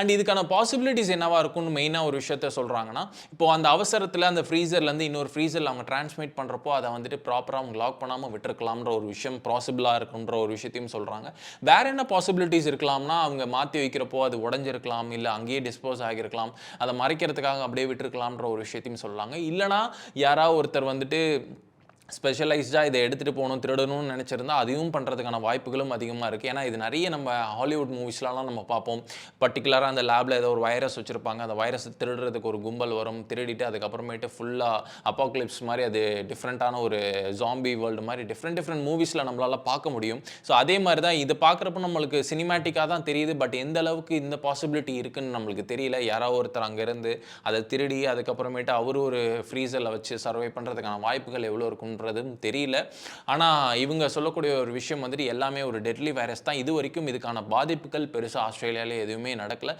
And இதுக்கான possibilities என்னவாக இருக்கும்னு மெயினாக ஒரு விஷயத்த சொல்கிறாங்கன்னா இப்போ அந்த அவசரத்தில் அந்த ஃப்ரீசர்லேருந்து இன்னொரு ஃப்ரீசரில் அவங்க டிரான்ஸ்மிட் பண்ணுறப்போ அதை வந்துட்டு ப்ராப்பராக அவங்க லாக் பண்ணாமல் விட்டுருக்கலாம்ன்ற ஒரு விஷயம் பாசிபிளாக இருக்குன்ற ஒரு விஷயத்தையும் சொல்கிறாங்க வேறு என்ன பாசிபிலிட்டிஸ் இருக்கலாம்னா அவங்க மாற்றி வைக்கிறப்போ அது உடஞ்சிருக்கலாம் இல்லை அங்கேயே டிஸ்போஸ் ஆகியிருக்கலாம் அதை மறைக்கிறதுக்காக அப்படியே விட்டுருக்கலாம்ன்ற ஒரு விஷயத்தையும் சொல்கிறாங்க இல்லைனா யாராவது ஒருத்தர் வந்துட்டு ஸ்பெஷலைஸ்டாக இதை எடுத்துகிட்டு போகணும் திருடணும்னு நினச்சிருந்தா அதையும் பண்ணுறதுக்கான வாய்ப்புகளும் அதிகமாக இருக்குது ஏன்னா இது நிறைய நம்ம ஹாலிவுட் மூவிஸ்லலாம் நம்ம பார்ப்போம். பர்டிகுலராக அந்த லேபில் ஏதோ ஒரு வைரஸ் வச்சுருப்பாங்க. அந்த வைரஸ் திருடுறதுக்கு ஒரு கும்பல் வரும். திருடிட்டு அதுக்கப்புறமேட்டு ஃபுல்லாக அப்பாக்லிப்ஸ் மாதிரி அது டிஃப்ரெண்ட்டான ஒரு ஜாம்பி வேர்ல்டு மாதிரி டிஃப்ரெண்ட் டிஃப்ரெண்ட் மூவிஸில் நம்மளால் பார்க்க முடியும். ஸோ அதே மாதிரி தான் இது பார்க்குறப்ப நம்மளுக்கு சினிமேட்டிக்காக தான் தெரியுது. பட் எந்த அளவுக்கு இந்த பாசிபிலிட்டி இருக்குன்னு நம்மளுக்கு தெரியல. யாராவது ஒருத்தர் அங்கேருந்து அதை திருடி அதுக்கப்புறமேட்டு அவர் ஒரு ஃப்ரீசரில் வச்சு சர்வை பண்ணுறதுக்கான வாய்ப்புகள் எவ்வளோ இருக்குன்றதும் தெரியல. ஆனால் இவங்க சொல்லக்கூடிய ஒரு விஷயம் வந்துட்டு எல்லாமே ஒரு டெட்லி வைரஸ் தான். இது வரைக்கும் இதுக்கான பாதிப்புகள் பெருசாக ஆஸ்திரேலியாவில் எதுவுமே நடக்கல.